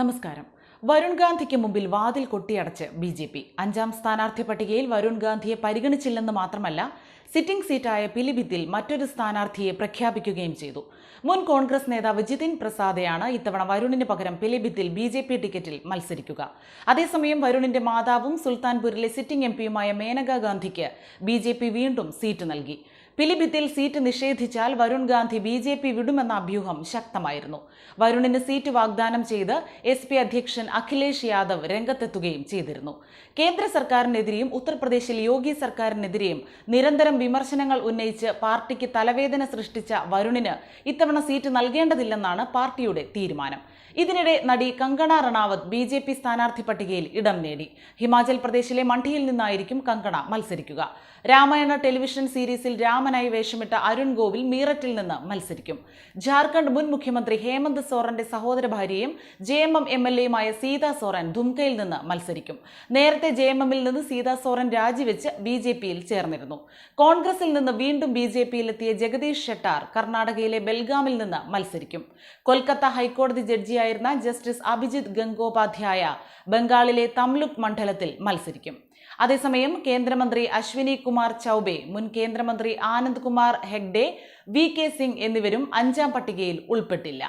നമസ്കാരം. വരുൺ ഗാന്ധിക്ക് മുമ്പിൽ വാതിൽ കൊട്ടിയടച്ച് ബി ജെ പി. അഞ്ചാം സ്ഥാനാർത്ഥി പട്ടികയിൽ വരുൺ ഗാന്ധിയെ പരിഗണിച്ചില്ലെന്ന് മാത്രമല്ല സിറ്റിംഗ് സീറ്റായ പിലിഭിത്തിൽ മറ്റൊരു സ്ഥാനാർത്ഥിയെ പ്രഖ്യാപിക്കുകയും ചെയ്തു. മുൻ കോൺഗ്രസ് നേതാവ് ജിതിൻ പ്രസാദയാണ് ഇത്തവണ വരുണിന് പകരം പിലിഭിത്തിൽ ബി ജെ പി ടിക്കറ്റിൽ മത്സരിക്കുക. അതേസമയം വരുണിന്റെ മാതാവും സുൽത്താൻപൂരിലെ സിറ്റിംഗ് എം പിയുമായ മേനകാ ഗാന്ധിക്ക് ബി ജെ പി വീണ്ടും സീറ്റ് നൽകി. പിലിഭിത്തിൽ seat നിഷേധിച്ചാൽ Varun Gandhi B J P വിടുമെന്ന അഭ്യൂഹം ശക്തമായിരുന്നു. വരുണിന് സീറ്റ് വാഗ്ദാനം ചെയ്ത് എസ് പി അധ്യക്ഷൻ അഖിലേഷ് യാദവ് രംഗത്തെത്തുകയും ചെയ്തിരുന്നു. കേന്ദ്ര സർക്കാരിനെതിരെയും ഉത്തർപ്രദേശിൽ യോഗി സർക്കാരിനെതിരെയും നിരന്തരം വിമർശനങ്ങൾ ഉന്നയിച്ച് പാർട്ടിക്ക് തലവേദന സൃഷ്ടിച്ച വരുണിന് ഇത്തവണ സീറ്റ് നൽകേണ്ടതില്ലെന്നാണ് പാർട്ടിയുടെ തീരുമാനം. ഇതിനിടെ നടി Kangana Ranaut B J P സ്ഥാനാർത്ഥി പട്ടികയിൽ ഇടം നേടി. ഹിമാചൽ പ്രദേശിലെ മണ്ഡിയിൽ നിന്നായിരിക്കും കങ്കണ മത്സരിക്കുക. രാമായണ ടെലിവിഷൻ സീരീസിൽ രാമനായി വേഷമിട്ട അരുൺ ഗോവിൽ മീററ്റിൽ നിന്ന് മത്സരിക്കും. ജാർഖണ്ഡ് മുൻ മുഖ്യമന്ത്രി ഹേമന്ത് സോറന്റെ സഹോദര ഭാര്യയും J M M M L എയുമായ Sita Soren ധുംകയിൽ നിന്ന് മത്സരിക്കും. നേരത്തെ ജെ എം എമ്മിൽ നിന്ന് സീതാ സോറൻ രാജിവെച്ച് ബി ജെ പിയിൽ ചേർന്നിരുന്നു. കോൺഗ്രസിൽ നിന്ന് വീണ്ടും ബി ജെ പിയിലെത്തിയ ജഗദീഷ് ഷെട്ടാർ കർണാടകയിലെ ബെൽഗാമിൽ നിന്ന് മത്സരിക്കും. കൊൽക്കത്ത ഹൈക്കോടതി ജഡ്ജിയായിരുന്ന ജസ്റ്റിസ് അഭിജിത് ഗംഗോപാധ്യായ ബംഗാളിലെ തംലുക് മണ്ഡലത്തിൽ മത്സരിക്കും. അതേസമയം കേന്ദ്രമന്ത്രി അശ്വിനി കുമാർ ചൌബെ മുൻ കേന്ദ്രമന്ത്രി ആനന്ദ് കുമാർ ഹെഗ്ഡെ വി കെ സിംഗ് എന്നിവരും അഞ്ചാം പട്ടികയിൽ ഉൾപ്പെട്ടില്ല.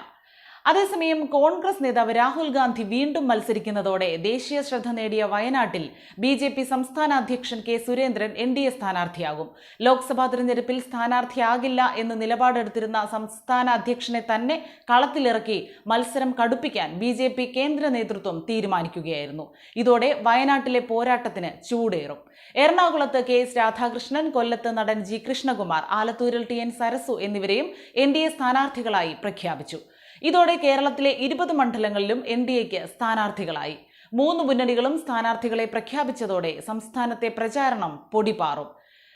അതേസമയം കോൺഗ്രസ് നേതാവ് രാഹുൽ ഗാന്ധി വീണ്ടും മത്സരിക്കുന്നതോടെ ദേശീയ ശ്രദ്ധ നേടിയ വയനാട്ടിൽ ബി ജെ പി സംസ്ഥാന അധ്യക്ഷൻ K Surendran N D A സ്ഥാനാർത്ഥിയാകും. Lok Sabha തെരഞ്ഞെടുപ്പിൽ സ്ഥാനാർത്ഥിയാകില്ല എന്ന് നിലപാടെടുത്തിരുന്ന സംസ്ഥാന അധ്യക്ഷനെ തന്നെ കളത്തിലിറക്കി മത്സരം കടുപ്പിക്കാൻ ബി ജെ പി കേന്ദ്ര നേതൃത്വം തീരുമാനിക്കുകയായിരുന്നു. ഇതോടെ വയനാട്ടിലെ പോരാട്ടത്തിന് ചൂടേറും. എറണാകുളത്ത് കെ എസ് രാധാകൃഷ്ണൻ കൊല്ലത്ത് നടൻ ജി കൃഷ്ണകുമാർ ആലത്തൂരിൽ ടി എൻ സരസു എന്നിവരെയും എൻ ഡി എ സ്ഥാനാർത്ഥികളായി പ്രഖ്യാപിച്ചു. ഇതോടെ കേരളത്തിലെ ഇരുപത് മണ്ഡലങ്ങളിലും എൻ ഡി എക്ക് സ്ഥാനാർത്ഥികളായി. മൂന്ന് മുന്നണികളും സ്ഥാനാർത്ഥികളെ പ്രഖ്യാപിച്ചതോടെ സംസ്ഥാനത്തെ പ്രചാരണം പൊടിപാറും.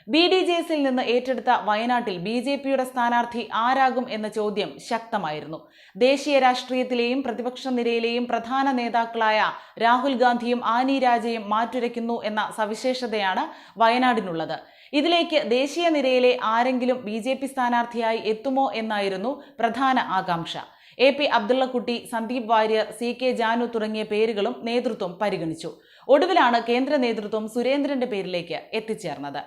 ബി ഡി ജെ എസിൽ നിന്ന് ഏറ്റെടുത്ത വയനാട്ടിൽ ബി ജെ പിയുടെ സ്ഥാനാർത്ഥി ആരാകും എന്ന ചോദ്യം ശക്തമായിരുന്നു. ദേശീയ രാഷ്ട്രീയത്തിലെയും പ്രതിപക്ഷ നിരയിലെയും പ്രധാന നേതാക്കളായ രാഹുൽ ഗാന്ധിയും ആനി രാജയും മാറ്റുരയ്ക്കുന്നു എന്ന സവിശേഷതയാണ് വയനാടിനുള്ളത്. ഇതിലേക്ക് ദേശീയ നിരയിലെ ആരെങ്കിലും ബി സ്ഥാനാർത്ഥിയായി എത്തുമോ എന്നായിരുന്നു പ്രധാന ആകാംക്ഷ. A P Abdullakutty Sandeep Warrier C K Janu തുടങ്ങിയ പേരുകളും നേതൃത്വം പരിഗണിച്ചു. ഒടുവിലാണ് കേന്ദ്ര നേതൃത്വം സുരേന്ദ്രന്റെ പേരിലേക്ക് എത്തിച്ചേർന്നത്.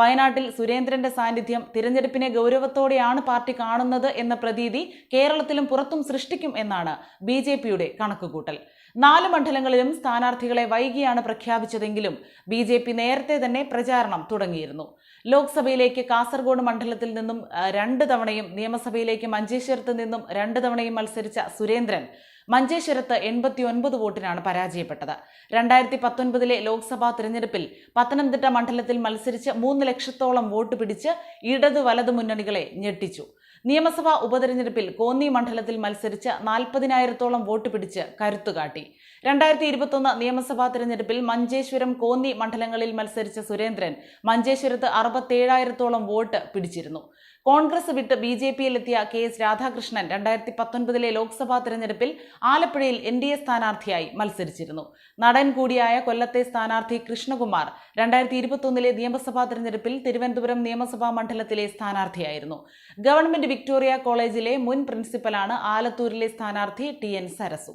വയനാട്ടിൽ സുരേന്ദ്രന്റെ സാന്നിധ്യം തിരഞ്ഞെടുപ്പിനെ ഗൗരവത്തോടെയാണ് പാർട്ടി കാണുന്നത് എന്ന പ്രതീതി കേരളത്തിലും പുറത്തും സൃഷ്ടിക്കും എന്നാണ് ബി ജെ പിയുടെ കണക്കുകൂട്ടൽ. നാല് മണ്ഡലങ്ങളിലും സ്ഥാനാർത്ഥികളെ വൈകിയാണ് പ്രഖ്യാപിച്ചതെങ്കിലും ബി ജെ പി നേരത്തെ തന്നെ പ്രചാരണം തുടങ്ങിയിരുന്നു. ലോക്സഭയിലേക്ക് കാസർഗോഡ് മണ്ഡലത്തിൽ നിന്നും രണ്ട് തവണയും നിയമസഭയിലേക്ക് മഞ്ചേശ്വരത്ത് നിന്നും രണ്ട് തവണയും മത്സരിച്ച സുരേന്ദ്രൻ മഞ്ചേശ്വരത്ത് എൺപത്തി ഒൻപത് വോട്ടിനാണ് പരാജയപ്പെട്ടത്. രണ്ടായിരത്തി പത്തൊൻപതിലെ ലോക്സഭാ തിരഞ്ഞെടുപ്പിൽ പത്തനംതിട്ട മണ്ഡലത്തിൽ മത്സരിച്ച് മൂന്ന് ലക്ഷത്തോളം വോട്ട് പിടിച്ച് ഇടതു വലതു മുന്നണികളെ ഞെട്ടിച്ചു. നിയമസഭാ ഉപതെരഞ്ഞെടുപ്പിൽ കോന്നി മണ്ഡലത്തിൽ മത്സരിച്ച് നാൽപ്പതിനായിരത്തോളം വോട്ട് പിടിച്ച് കരുത്തുകാട്ടി. രണ്ടായിരത്തി ഇരുപത്തൊന്ന് നിയമസഭാ തെരഞ്ഞെടുപ്പിൽ മഞ്ചേശ്വരം കോന്നി മണ്ഡലങ്ങളിൽ മത്സരിച്ച സുരേന്ദ്രൻ മഞ്ചേശ്വരത്ത് അറുപത്തേഴായിരത്തോളം വോട്ട് പിടിച്ചിരുന്നു. കോൺഗ്രസ് വിട്ട് ബി ജെ പിയിലെത്തിയ കെ എസ് രാധാകൃഷ്ണൻ രണ്ടായിരത്തി പത്തൊൻപതിലെ ലോക്സഭാ തെരഞ്ഞെടുപ്പിൽ ആലപ്പുഴയിൽ എൻ ഡി എ സ്ഥാനാർത്ഥിയായി മത്സരിച്ചിരുന്നു. നടൻ കൂടിയായ കൊല്ലത്തെ സ്ഥാനാർത്ഥി കൃഷ്ണകുമാർ രണ്ടായിരത്തി ഇരുപത്തൊന്നിലെ നിയമസഭാ തെരഞ്ഞെടുപ്പിൽ തിരുവനന്തപുരം നിയമസഭാ മണ്ഡലത്തിലെ സ്ഥാനാർത്ഥിയായിരുന്നു. ഗവൺമെന്റ് വിക്ടോറിയ കോളേജിലെ മുൻ പ്രിൻസിപ്പലാണ് ആലത്തൂരിലെ സ്ഥാനാർത്ഥി ടി എൻ സരസു.